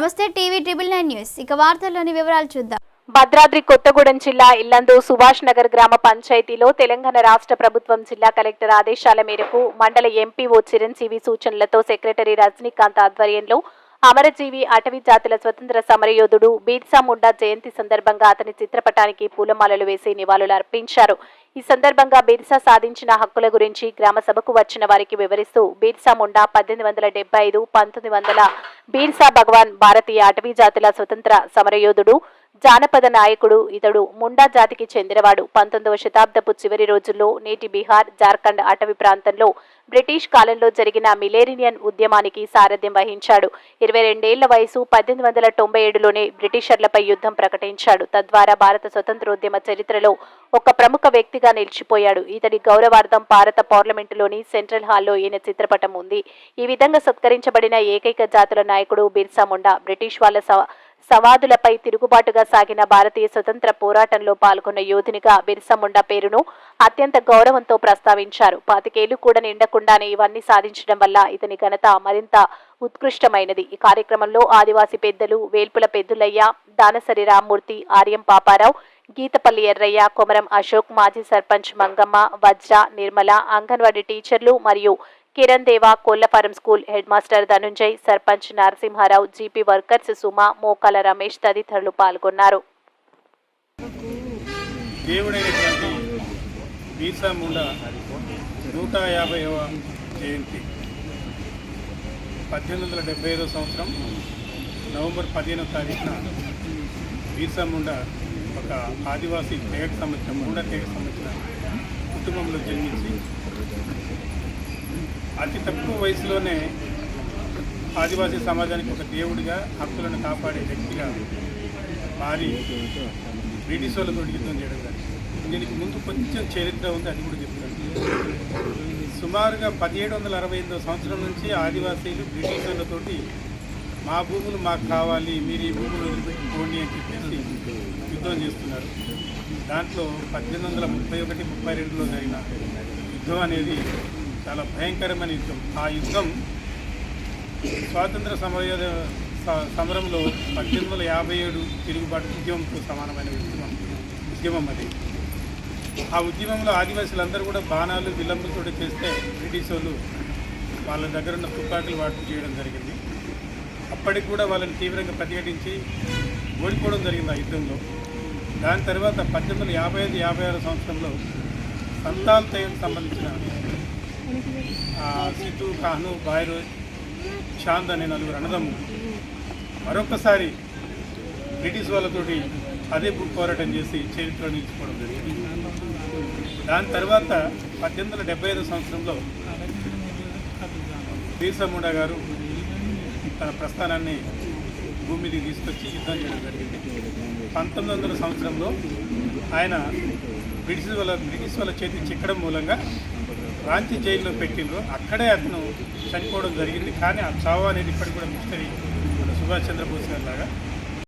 నమస్తే TV triple nine news. ఇక వార్తల్లోని వివరాలు చూద్దాం. భద్రాద్రి కొత్తగూడెం జిల్లా ఇల్లందు సుభాష్ నగర్ గ్రామ పంచాయతీలో తెలంగాణ రాష్ట్ర ప్రభుత్వం జిల్లా కలెక్టర్ ఆదేశాల మేరకు మండల ఎంపీఓ చిరంజీవి సూచనలతో సెక్రటరీ రజనీకాంత్ ఆధ్వర్యంలో అమరజీవి అటవీ జాతుల స్వతంత్ర సమరయోధుడు బీర్సా ముండా జయంతి సందర్భంగా అతని చిత్రపటానికి పూలమాలలు వేసి నివాళులు అర్పించారు. ఈ సందర్భంగా బీర్సా సాధించిన హక్కుల గురించి గ్రామ సభకు వచ్చిన వారికి వివరిస్తూ బీర్సా ముండా పద్దెనిమిది వందల డెబ్బై ఐదు పంతొమ్మిది వందల బీర్సా భగవాన్ భారతీయ అటవీ జాతుల స్వతంత్ర సమరయోధుడు జానపద నాయకుడు ఇతడు ముండా జాతికి చెందినవాడు. పంతొమ్మిదవ శతాబ్దపు చివరి రోజుల్లో నేటి బీహార్ జార్ఖండ్ అటవీ ప్రాంతంలో బ్రిటిష్ కాలంలో జరిగిన మిలేరియన్ ఉద్యమానికి సారథ్యం వహించాడు. ఇరవై రెండేళ్ళ వయసు పద్దెనిమిది వందల తొంభై ఏడులోనే బ్రిటిషర్లపై యుద్ధం ప్రకటించాడు. తద్వారా భారత స్వతంత్రోద్యమ చరిత్రలో ఒక ప్రముఖ వ్యక్తిగా నిలిచిపోయాడు. ఇతడి గౌరవార్థం భారత పార్లమెంటులోని సెంట్రల్ హాల్లో ఈయన చిత్రపటం ఉంది. ఈ విధంగా సత్కరించబడిన ఏకైక జాతుల నాయకుడు బిర్సా ముండా. బ్రిటిష్ వాళ్ళ సవాదులపై తిరుగుబాటుగా సాగిన భారతీయ స్వతంత్ర పోరాటంలో పాల్గొన్న యోధునిగా బిర్సముండా పేరును అత్యంత గౌరవంతో ప్రస్తావించారు. పాతికేళ్ళు కూడా నిండకుండానే ఇవన్నీ సాధించడం వల్ల ఇతని ఘనత మరింత ఉత్కృష్టమైనది. ఈ కార్యక్రమంలో ఆదివాసి పెద్దలు వేల్పుల పెద్దులయ్య దానసరి రామ్మూర్తి ఆర్యం పాపారావు గీతపల్లి ఎర్రయ్య కొమరం అశోక్ మాజీ సర్పంచ్ మంగమ్మ వజ్ర నిర్మల అంగన్వాడీ టీచర్లు మరియు Kiran Deva కోళ్ళఫారం school head master Dhananjay sarpanch Narasimha Rao GP workers Suma Mokala Ramesh తదితరులు పాల్గొన్నారు. నూట యాభైవ జయంతి. పద్దెనిమిది వందల డెబ్బై ఐదో సంవత్సరం నవంబర్ పదిహేనవ తారీఖున బీర్సా ముండా ఒక ఆదివాసీ తెగకు సంబంధించిన ముండా తెగకు సంబంధించిన కుటుంబంలో జన్మించి అతి తక్కువ వయసులోనే ఆదివాసీ సమాజానికి ఒక దేవుడిగా హక్కులను కాపాడే వ్యక్తిగా మారి బ్రిటిష్ వాళ్ళతో యుద్ధం చేయడం దీనికి ముందు కొంచెం చరిత్ర ఉంది అది కూడా చెప్తాను సుమారుగా పదిహేడు వందల అరవై ఎనిమిదో సంవత్సరం నుంచి ఆదివాసీలు బ్రిటిష్ వాళ్ళతోటి మా భూములు మాకు కావాలి మీరు ఈ భూములు వదిలిపెట్టుకోండి అని చెప్పేసి యుద్ధం చేస్తున్నారు. దాంట్లో పద్దెనిమిది వందల ముప్పై ఒకటి ముప్పై రెండులో జరిగిన యుద్ధం అనేది చాలా భయంకరమైన యుద్ధం. ఆ యుద్ధం స్వాతంత్ర సమర సమరంలో పద్దెనిమిది వందల యాభై ఏడు తిరుగుబాటు ఉద్యమంతో సమానమైన ఉద్యమం ఉద్యమం అది. ఆ ఉద్యమంలో ఆదివాసులందరూ కూడా బాణాలు విలంబులతో చేస్తే బ్రిటిష్ వాళ్ళు వాళ్ళ దగ్గర ఉన్న తుపాకులు వాటి చేయడం జరిగింది. అప్పటికి కూడా వాళ్ళని తీవ్రంగా ప్రతిఘటించి ఓడిపోవడం జరిగింది ఆ యుద్ధంలో. దాని తర్వాత పద్దెనిమిది వందల యాభై ఐదు యాభై ఆరు సంవత్సరంలో సంతాల్ సంబంధించిన సిద్ధు కాహ్ను బాయ్రో చాంద్ అనే నలుగురు అన్నదమ్ము మరొకసారి బ్రిటిష్ వాళ్ళతోటి అదే భూ పోరాటం చేసి చరిత్ర నిలిచిపోవడం జరిగింది. దాని తర్వాత పద్దెనిమిది వందల డెబ్బై ఐదు సంవత్సరంలో బీర్సముండా గారు తన ప్రస్థానాన్ని భూమి మీదకి తీసుకొచ్చి యుద్ధం చేయడం జరిగింది. పంతొమ్మిది వందల సంవత్సరంలో ఆయన బ్రిటిష్ వాళ్ళ బ్రిటిష్ వాళ్ళ చేతి చిక్కడం మూలంగా రాంచి జైల్లో పెట్టిండ్రు. అక్కడే అతను చనిపోవడం జరిగింది. కానీ ఆ చావు అనేది ఇప్పటికి కూడా మిస్టరీ. సుభాష్ చంద్రబోస్ గారి లాగా